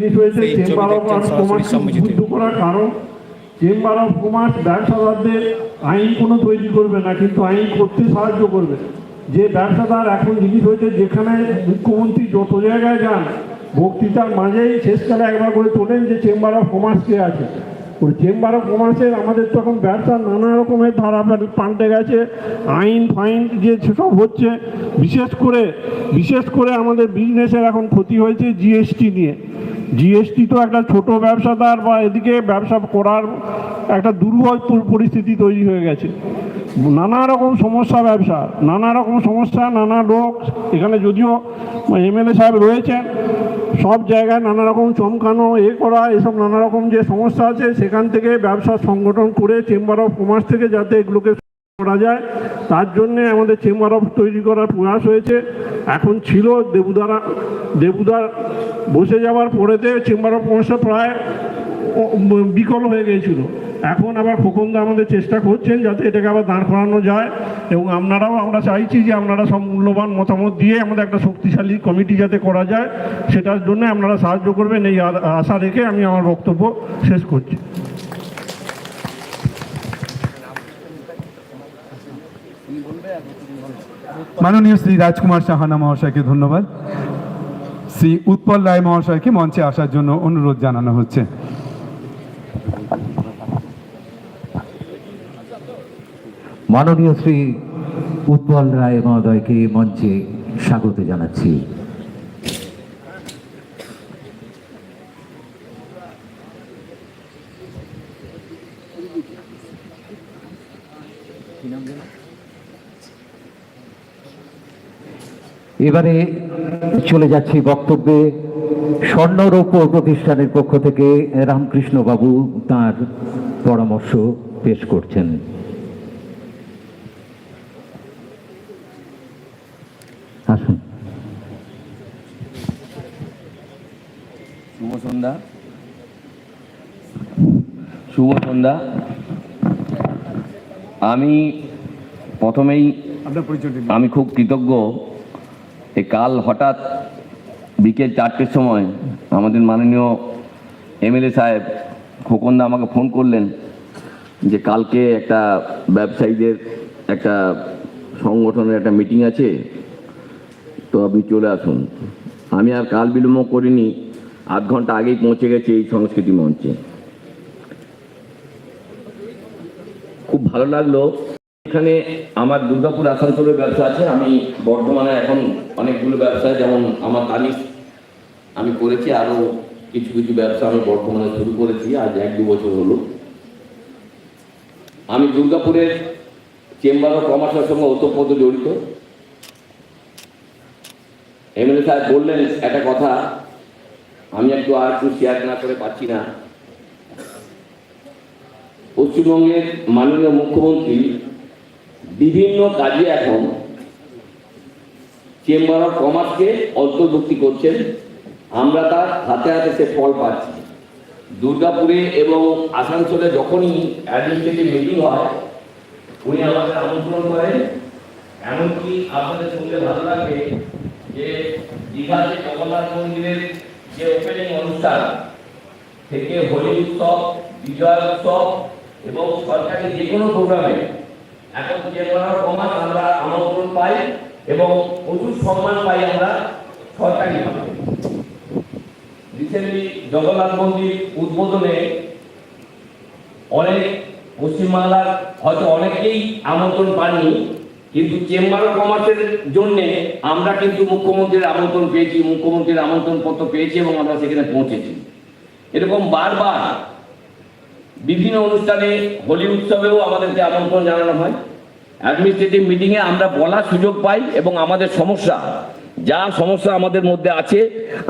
জিনিস হয়েছে chamber of কমার্সকে। উদ্বুদ্ধ করার কারণ চেম্বার অফ কমার্স ব্যবসাদারদের আইন কোনো তৈরি করবে না কিন্তু আইন করতে সাহায্য করবে। যে ব্যবসাদার এখন জিনিস হয়েছে যেখানে মুখ্যমন্ত্রী যত জায়গায় যান বক্তৃতার মাঝেই শেষকালে একবার করে তোলেন যে চেম্বার অফ কমার্স কে আছে। ওই চেম্বার অফ কমার্সের আমাদের তখন ব্যবসা নানা রকমের ধারা পাল্টে গেছে। আইন ফাইন যে সব হচ্ছে বিশেষ করে বিশেষ করে আমাদের বিজনেসের এখন ক্ষতি হয়েছে জিএসটি নিয়ে। জিএসটি তো একটা ছোট ব্যবসাদার বা এদিকে ব্যবসা করার একটা দুর্বল পরিস্থিতি তৈরি হয়ে গেছে। নানা রকম সমস্যা ব্যবসা, নানা রকম সমস্যা, নানা লোক, এখানে যদিও এমএলএ সাহেব রয়েছেন, সব জায়গায় নানা রকম চমকানো, এ করা, এসব নানা রকম যে সমস্যা আছে, সেখান থেকে ব্যবসা সংগঠন করে চেম্বার অফ কমার্স থেকে যাতে এগুলোকে করা যায়। তার জন্যে আমাদের চেম্বার অফ তৈরি করার প্রয়াস হয়েছে। এখন ছিল দেবুদারা দেবুদার বসে যাওয়ার পরেতে চেম্বার অফ কমার্সটা প্রায় বিকল হয়ে গিয়েছিল। এখন আবার খোকনদা আমাদের চেষ্টা করছেন যাতে এটাকে আবার দাঁড় করানো যায় এবং আপনারাও, আমরা চাইছি যে আপনারা সব মূল্যবান মতামত দিয়ে আমাদের একটা শক্তিশালী কমিটি যাতে করা যায়, সেটার জন্য আপনারা সাহায্য করবেন, এই আশা রেখে আমি আমার বক্তব্য শেষ করছি। মাননীয় শ্রী রাজকুমার সাহানা মহাশয়কে ধন্যবাদ। শ্রী উৎপল রায় মহাশয়কে মঞ্চে আসার জন্য অনুরোধ জানানো হচ্ছে। মাননীয় শ্রী উৎপল রায় মহোদয়কে মঞ্চে স্বাগত জানাচ্ছি। এবারে চলে যাচ্ছি বক্তব্যে স্বর্ণরৌপ্য প্রতিষ্ঠানের পক্ষ থেকে রামকৃষ্ণ বাবু তার পরামর্শ পেশ করছেন। আসুন। শুভ সন্ধ্যা। শুভ সন্ধ্যা। আমি প্রথমেই আমি খুব কৃতজ্ঞ এই কাল হঠাৎ বিকেল চারটের সময় আমাদের মাননীয় এমএলএ সাহেব খোকনদা আমাকে ফোন করলেন যে কালকে একটা ব্যবসায়ীদের একটা সংগঠনের একটা মিটিং আছে, তো আপনি চলে আসুন। আমি আর কাল বিলম্ব করিনি, আধ ঘণ্টা আগেই পৌঁছে গেছি এই সংস্কৃতি মঞ্চে। খুব ভালো লাগল এখানে আমার দুর্গাপুর আসানসোলের ব্যবসা আছে। আমি বর্ধমানে এখন অনেকগুলো ব্যবসা যেমন আমার তালিশ আমি করেছি আরও কিছু কিছু ব্যবসা আমি বর্ধমানে শুরু করেছি, আজ এক দু বছর হলো। আমি দুর্গাপুরের চেম্বার অফ কমার্সের সঙ্গে ওতপ্রোত জড়িত। এমএলএ সাহেব বললেন, একটা কথা, আমি একটু আর একটু শেয়ার না করে পাচ্ছি না। পশ্চিমবঙ্গের মাননীয় মুখ্যমন্ত্রী বিভিন্ন কাজে এখন চেম্বার অফ কমার্সকে অন্তর্ভুক্তি করছেন। আমরা তার হাতে হাতে সে ফল পাচ্ছি। দুর্গাপুরে এবং আসানসোলে যখনই অ্যাডমিনিস্ট্রেটিভ মিটিং হয়, উনি আমাদের আমন্ত্রণ করেন। এমনকি আপনাদের শুনলে ভালো লাগবে যে দীঘাতে জগন্নাথ মন্দিরের যে ওপেনিং অনুষ্ঠান, থেকে হোলি উৎসব, বিজয় উৎসব এবং সরকারি যে কোনো প্রোগ্রামে এখন অফ কমার্স আমরা আমন্ত্রণ পাই এবং প্রচুর সম্মান পাই আমরা সরকারিভাবে রিসেন্টলি জগন্নাথ মন্দির উদ্বোধনে অনেক পশ্চিমবাংলার হয়তো অনেকেই আমন্ত্রণ পাননি, কিন্তু চেম্বার অফ কমার্সের জন্যে আমরা কিন্তু মুখ্যমন্ত্রীর আমন্ত্রণ পেয়েছি, মুখ্যমন্ত্রীর আমন্ত্রণ পত্র পেয়েছি এবং আমরা সেখানে পৌঁছেছি। এরকম বারবার বিভিন্ন অনুষ্ঠানে হোলি উৎসবেও আমাদেরকে আমন্ত্রণ জানানো হয়। অ্যাডমিনিস্ট্রেটিভ মিটিংয়ে আমরা বলার সুযোগ পাই এবং আমাদের সমস্যা, যা সমস্যা আমাদের মধ্যে আছে,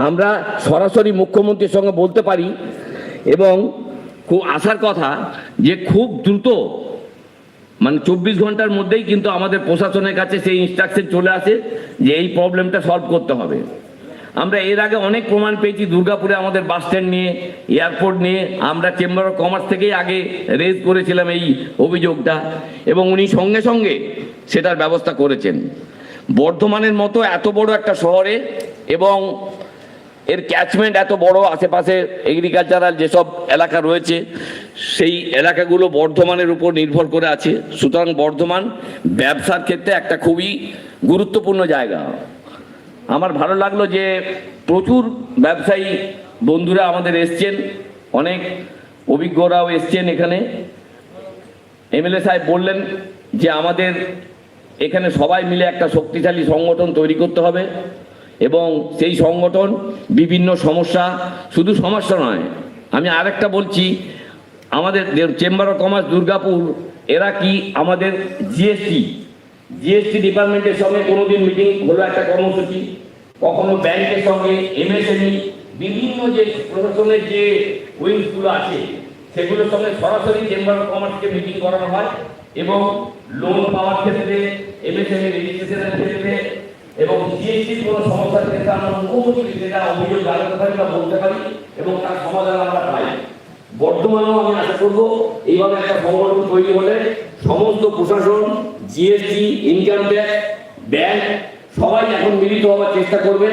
আমরা সরাসরি মুখ্যমন্ত্রীর সঙ্গে বলতে পারি এবং খুব আসার কথা যে খুব দ্রুত মানে চব্বিশ ঘণ্টার মধ্যেই কিন্তু আমাদের প্রশাসনের কাছে সেই ইনস্ট্রাকশন চলে আসে যে এই প্রবলেমটা সলভ করতে হবে। আমরা এর আগে অনেক প্রমাণ পেয়েছি দুর্গাপুরে আমাদের বাস স্ট্যান্ড নিয়ে, এয়ারপোর্ট নিয়ে। আমরা চেম্বার অফ কমার্স থেকেই আগে রেজ করেছিলাম এই অভিযোগটা এবং উনি সঙ্গে সঙ্গে সেটার ব্যবস্থা করেছেন। বর্ধমানের মতো এত বড় একটা শহরে এবং এর ক্যাচমেন্ট এত বড় আশেপাশে এগ্রিকালচারাল যেসব এলাকা রয়েছে, সেই এলাকাগুলো বর্ধমানের উপর নির্ভর করে আছে। সুতরাং বর্ধমান ব্যবসার ক্ষেত্রে একটা খুবই গুরুত্বপূর্ণ জায়গা। আমার ভালো লাগল যে প্রচুর ব্যবসায়ী বন্ধুরা আমাদের এসছেন, অনেক অভিজ্ঞরাও এসছেন এখানে। এমএলএ সাহেব বললেন যে আমাদের এখানে সবাই মিলে একটা শক্তিশালী সংগঠন তৈরি করতে হবে এবং সেই সংগঠন বিভিন্ন সমস্যা, শুধু সমস্যা নয়, আমি আরেকটা বলছি, আমাদের চেম্বার অফ কমার্স দুর্গাপুর, এরা কি আমাদের জিএসটি জিএসটি ডিপার্টমেন্টের সঙ্গে কোনোদিন মিটিং হলো একটা কর্মসূচি? কখনো ব্যাংকের সঙ্গে এমএসএমই বিভিন্ন যে প্রশাসনের যে উইংসগুলো আছে, সেগুলোর সঙ্গে সরাসরি চেম্বার অফ কমার্সকে মিটিং করানো হয় এবং লোন পাওয়ার ক্ষেত্রে এমএসএমই রেজিস্ট্রেশনের ক্ষেত্রে এবং জিএসটির কোনো সমস্যার ক্ষেত্রে আমরা মুখোমুখি যেটা অভিযোগ জানাতে পারি বা বলতে পারি এবং তার সমাধান আমরা পাই। বর্তমানেও আমি আশা করব এইভাবে একটা সংগঠন তৈরি হলে সমস্ত প্রশাসন জিএসটি ইনকাম ট্যাক্স ব্যাংক সবাই এখন মিলিত হওয়ার চেষ্টা করবে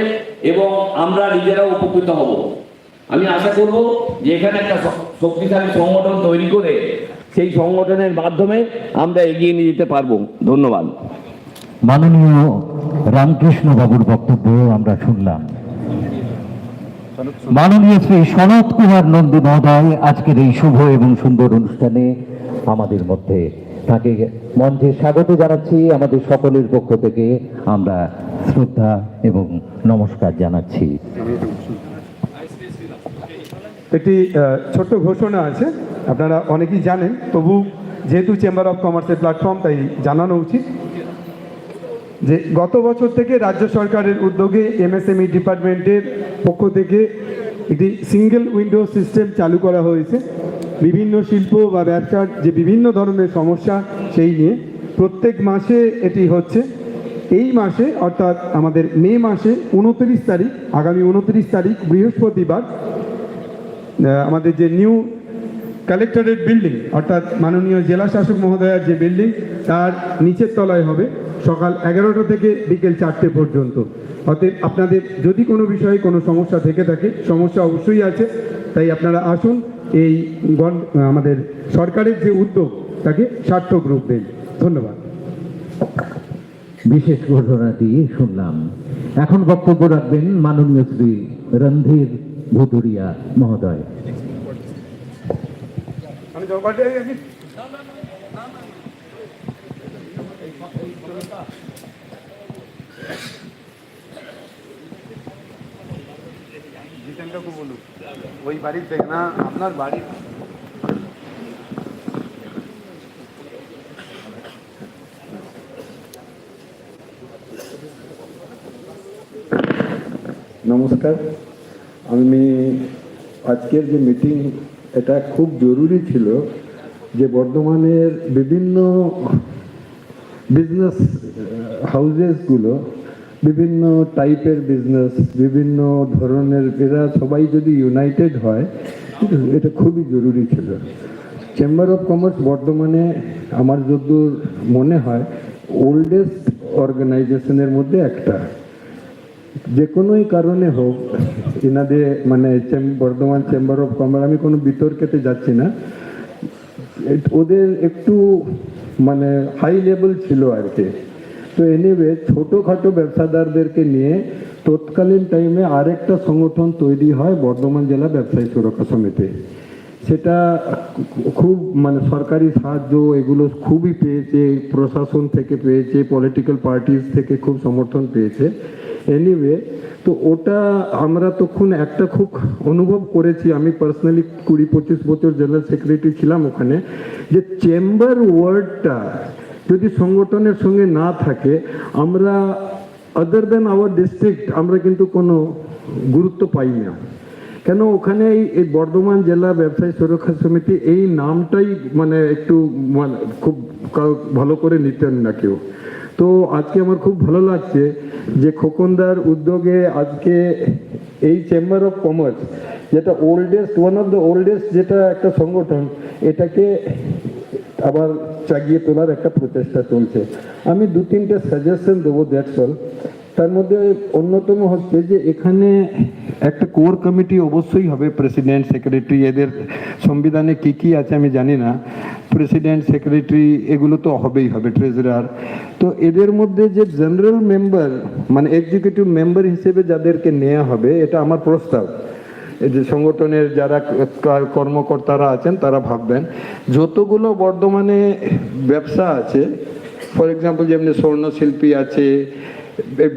এবং আমরা নিজেরাও উপকৃত হব। আমি আশা করব যে এখানে একটা শক্তিশালী সংগঠন তৈরি করে সেই সংগঠনের মাধ্যমে আমরা এগিয়ে নিয়ে যেতে পারব। ধন্যবাদ। মাননীয় রামকৃষ্ণ বাবুর বক্তব্য আমরা শুনলাম। মাননীয় শ্রী সনত কুমার নন্দী মহোদয়, আজকের এই শুভ এবং সুন্দর অনুষ্ঠানে আমাদের মধ্যে তাকে মঞ্চে স্বাগত জানাচ্ছি আমাদের সকলের পক্ষ থেকে। আমরা শ্রদ্ধা এবং নমস্কার জানাচ্ছি। একটি ছোট্ট ঘোষণা আছে। আপনারা অনেকেই জানেন, তবু যেহেতু চেম্বার অফ কমার্সের প্ল্যাটফর্ম তাই জানানো উচিত। যে গত বছর থেকে রাজ্য সরকারের উদ্যোগে এমএসএমই ডিপার্টমেন্টের পক্ষ থেকে একটি সিঙ্গেল উইন্ডো সিস্টেম চালু করা হয়েছে। বিভিন্ন শিল্প বা ব্যবসার যে বিভিন্ন ধরনের সমস্যা, সেই নিয়ে প্রত্যেক মাসে এটি হচ্ছে। এই মাসে, অর্থাৎ আমাদের মে মাসে উনত্রিশ তারিখ, আগামী উনত্রিশ তারিখ, বৃহস্পতিবার আমাদের যে নিউ কালেক্টরেট বিল্ডিং, অর্থাৎ মাননীয় জেলা শাসক মহোদয়ার যে বিল্ডিং, তার নিচের তলায় হবে সকাল এগারোটা থেকে বিকেল চারটে পর্যন্ত। অতএব আপনাদের যদি কোনো বিষয়ে কোনো সমস্যা থেকে থাকে, সমস্যা অবশ্যই আছে, তাই আপনারা আসুন এই গণ- আমাদের সরকারের যে উদ্যোগ তাকে সার্থক রূপ দেন ধন্যবাদ। বিশেষ ঘটনাটি শুনলাম। এখন বক্তব্য রাখবেন মাননীয় শ্রী রণধীর ভুতুরিয়া মহোদয়। ওই বাড়ির দেখ না, আপনার বাড়ি নমস্কার। আমি আজকের যে মিটিং এটা খুব জরুরি ছিল যে বর্ধমানের বিভিন্ন বিজনেস হাউজেসগুলো বিভিন্ন টাইপের বিজনেস বিভিন্ন ধরনের এরা সবাই যদি ইউনাইটেড হয়, এটা খুবই জরুরি ছিল। চেম্বার অফ কমার্স বর্ধমানে আমার যদ্দূর মনে হয় ওল্ডেস্ট অর্গানাইজেশনের মধ্যে একটা। যে কোনোই কারণে হোক, এনাদের মানে বর্ধমান চেম্বার অফ কমার্স আমি কোনো বিতর্কেতে যাচ্ছি না। ওদের একটু মানে হাই লেভেল ছিল আর কি। তো এনিওয়ে ছোটোখাটো ব্যবসাদারদেরকে নিয়ে তৎকালীন টাইমে আরেকটা সংগঠন তৈরি হয় বর্ধমান জেলা ব্যবসায়ী সুরক্ষা সমিতি। সেটা খুব মানে সরকারি সাহায্য, এগুলো খুবই পেয়েছে, প্রশাসন থেকে পেয়েছে পলিটিক্যাল পার্টিস থেকে খুব সমর্থন পেয়েছে। এনিওয়ে তো ওটা আমরা তখন একটা খুব অনুভব করেছি। আমি পার্সোনালি কুড়ি পঁচিশ বছর জেনারেল সেক্রেটারি ছিলাম ওখানে। যে চেম্বার ওয়ার্ডটা যদি সংগঠনের সঙ্গে না থাকে, আমরা আদার দেন আওয়ার ডিস্ট্রিক্ট আমরা কিন্তু কোনো গুরুত্ব পাই না। কেন ওখানে এই- বর্ধমান জেলা ব্যবসায়ী সুরক্ষা সমিতি এই নামটাই মানে একটু মানে খুব ভালো করে নিতেন না কেউ। তো আজকে আমার খুব ভালো লাগছে যে খোকনদার উদ্যোগে আজকে এই চেম্বার অফ কমার্স যেটা oldest one of the oldest যেটা একটা সংগঠন, এটাকে আবার চাগিয়ে তোলার একটা প্রচেষ্টা চলছে। আমি দু তিনটে সাজেশন দেবো দ্যাটস অল তার মধ্যে অন্যতম হচ্ছে যে এখানে একটা কোর কমিটি অবশ্যই হবে প্রেসিডেন্ট সেক্রেটারি এদের সংবিধানে কি কি আছে আমি জানি না। প্রেসিডেন্ট সেক্রেটারি এগুলো তো হবেই হবে ট্রেজারার তো এদের মধ্যে যে জেনারেল মেম্বার মানে এক্সিকিউটিভ মেম্বার হিসেবে যাদেরকে নেওয়া হবে, এটা আমার প্রস্তাব। সংগঠনের যারা কর্মকর্তারা আছেন, তারা ভাববেন, যতগুলো বর্ধমানে ব্যবসা আছে, ফর এক্সাম্পল যেমনি স্বর্ণশিল্পী আছে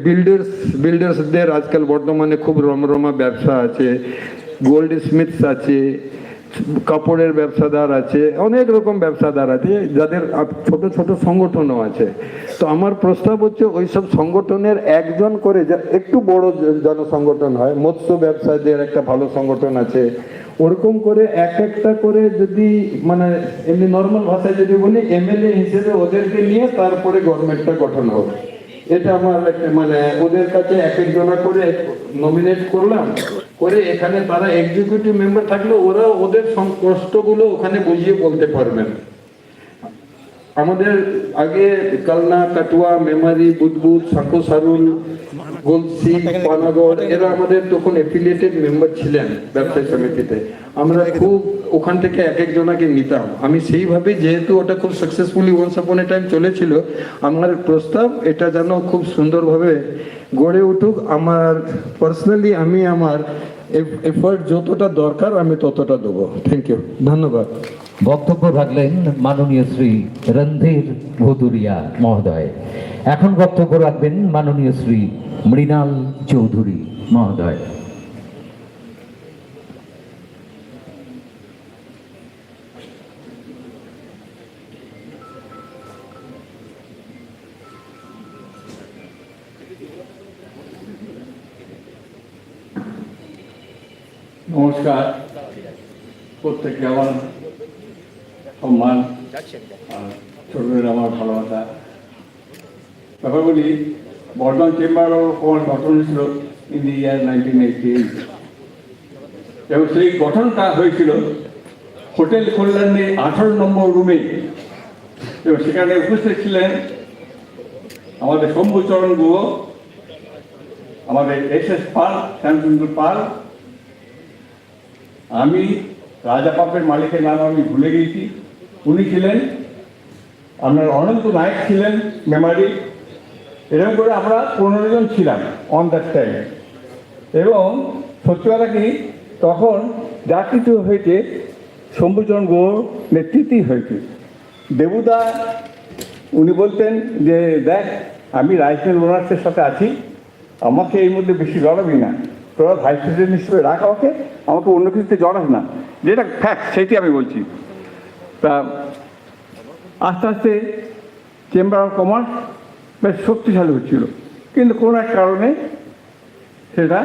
বিল্ডার্স বিল্ডার্সদের আজকাল বর্ধমানে খুব রমরমা ব্যবসা আছে গোল্ড স্মিথস আছে কাপড়ের ব্যবসাদার আছে, অনেক রকম ব্যবসাদার আছে, যাদের ছোট ছোট সংগঠনও আছে। তো আমার প্রস্তাব হচ্ছে ওই সব সংগঠনের একজন করে যা- একটু বড় জনসংগঠন হয়, মৎস্য ব্যবসায়ীদের একটা ভালো সংগঠন আছে, ওরকম করে এক একটা করে যদি মানে এমনি নর্মাল ভাষায় যদি বলি এমএলএ হিসেবে ওদেরকে নিয়ে তারপরে গভর্নমেন্টটা গঠন হবে এটা আমার মানে ওদের কাছে এক একজনা করে নমিনেট করলাম। করে এখানে তারা এক্সিকিউটিভ মেম্বার থাকলে ওরা ওদের কষ্টগুলো ওখানে বুঝিয়ে বলতে পারবেন। আমাদের আগে কালনা কাটুয়া মেমারি বুদবুদ সাঁকো সারুল গলসি পানাগড় এরা আমাদের তখন এফিলিয়েটেড মেম্বার ছিলেন ব্যবসায়ী সমিতিতে। আমরা খুব ওখান থেকে এক একজনাকে নিতাম। আমি সেইভাবে যেহেতু ওটা খুব সাকসেসফুলি ওয়ান্স আপন এ টাইম চলেছিল আমার প্রস্তাব এটা যেন খুব সুন্দরভাবে গড়ে উঠুক। আমার পার্সোনালি আমি আমার এফার্ট যতটা দরকার আমি ততটা দেবো। থ্যাংক ইউ ধন্যবাদ। বক্তব্য রাখলেন মাননীয় শ্রী রণধীর ভদুরিয়া মহোদয়। এখন বক্তব্য রাখবেন মাননীয় শ্রী মৃণাল চৌধুরী মহোদয়। নমস্কার। প্রত্যেককে আমার সম্মান ছোটদের আমার ভালোবাসা। ব্যাপার বলি বর্ধমান চেম্বার অফ কমার্স গঠন হয়েছিল in the year nineteen eighty eight এবং সেই গঠনটা হয়েছিল হোটেল কল্যাণে আঠারো নম্বর রুমে। এবং সেখানে উপস্থিত ছিলেন আমাদের শম্ভুচরণ গুহ আমাদের এস এস পাল শ্যামচন্দ্র পাল। আমি রাজা পাপের মালিকের নাম আমি ভুলে গেছি উনি ছিলেন আপনার অনন্ত নায়ক ছিলেন মেমারি। এরকম করে আমরা পনেরো জন ছিলাম অন দ্যাট টাইম এবং সত্যি কথা কি, তখন যা কিছু হয়েছে, শম্ভুচরণ গৌর নেতৃত্বই হয়েছে। দেবুদা, উনি বলতেন যে, দেখ, আমি রাইসেল ওনার্সের সাথে আছি, আমাকে এর মধ্যে বেশি জড়াবি না। তোরা ভাইস প্রেসিডেন্ট হিসেবে রাখা ওকে আমাকে অন্য কিছুতে জড়াস না। যেটা ফ্যাক্ট সেইটি আমি বলছি। তা আস্তে আস্তে চেম্বার অফ কমার্স বেশ শক্তিশালী হচ্ছিল। কিন্তু কোনো এক কারণে সেটা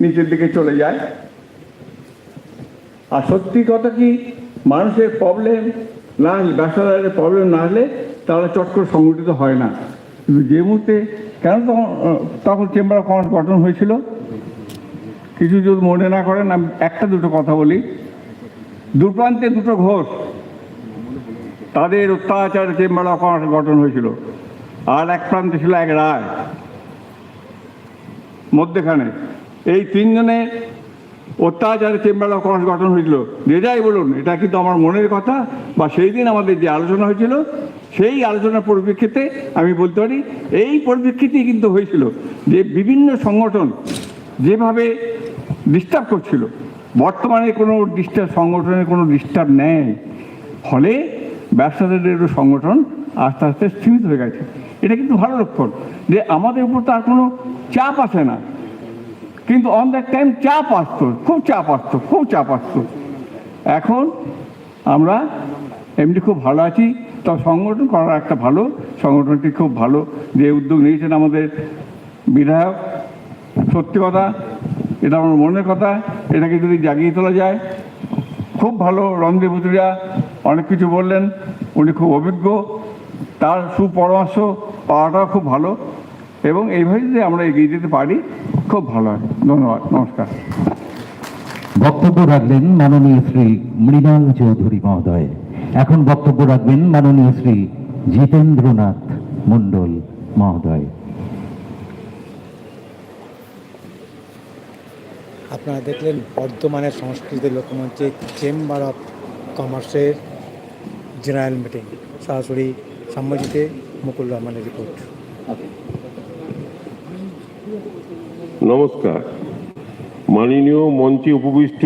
নিচের দিকে চলে যায়। আর সত্যি কথা কি, মানুষের প্রবলেম না আসলে ব্যবসাদারের প্রবলেম না আসলে তাহলে চট করে সংগঠিত হয় না। কিন্তু যে মুহূর্তে কেন তখন তখন চেম্বার অফ কমার্স গঠন হয়েছিল? কিছু যদি মনে না করেন, আমি একটা দুটো কথা বলি। দুপ্রান্তে দুটো ঘোষ তাদের অত্যাচার চেম্বার অফ কমার্স গঠন হয়েছিল, আর এক প্রান্তে ছিল এক রায়। মধ্যেখানে এই তিনজনে অত্যাচারে চেম্বার অফ কমার্স গঠন হয়েছিল যেটাই বলুন, এটা কিন্তু আমার মনের কথা? বা সেই দিন আমাদের যে আলোচনা হয়েছিল, সেই আলোচনার পরিপ্রেক্ষিতে আমি বলতে পারি, এই পরিপ্রেক্ষিতেই কিন্তু হয়েছিল যে বিভিন্ন সংগঠন যেভাবে ডিস্টার্ব করছিল, বর্তমানে কোনো ডিস্টার্ব সংগঠনের কোনো ডিস্টার্ব নেই। ফলে ব্যবসাদারদের সংগঠন আস্তে আস্তে স্থিমিত হয়ে গেছে। এটা কিন্তু ভালো লক্ষণ যে আমাদের উপর তো আর কোনো চাপ আসে না। কিন্তু অন দ্য টাইম চাপ আসতো, খুব চাপ আসতো, খুব চাপ আসতো। এখন আমরা এমনি খুব ভালো আছি, তবে সংগঠন করা একটা ভালো, সংগঠনটি খুব ভালো। যে উদ্যোগ নিয়েছেন আমাদের বিধায়ক, সত্যি কথা, এটা আমার মনের কথা, এটাকে যদি জাগিয়ে তোলা যায়, খুব ভালো বুতুরিয়া অনেক কিছু বললেন উনি খুব অভিজ্ঞ তার সুপরামর্শ পাওয়াটাও খুব ভালো এবং এইভাবে যদি আমরা এগিয়ে যেতে পারি খুব ভালো হয়। ধন্যবাদ নমস্কার। বক্তব্য রাখলেন মাননীয় শ্রী মৃণাল চৌধুরী মহোদয়। এখন বক্তব্য রাখবেন মাননীয় শ্রী জিতেন্দ্রনাথ মণ্ডল মহোদয়। আপনারা দেখলেন বর্ধমানের সংস্কৃতি লোকমঞ্চে চেম্বার অফ কমার্সের জেনারেল মিটিং সরাসরি সাম্মাজিতে মুকুল রহমানের রিপোর্ট নমস্কার মাননীয় মঞ্চে উপবিষ্ট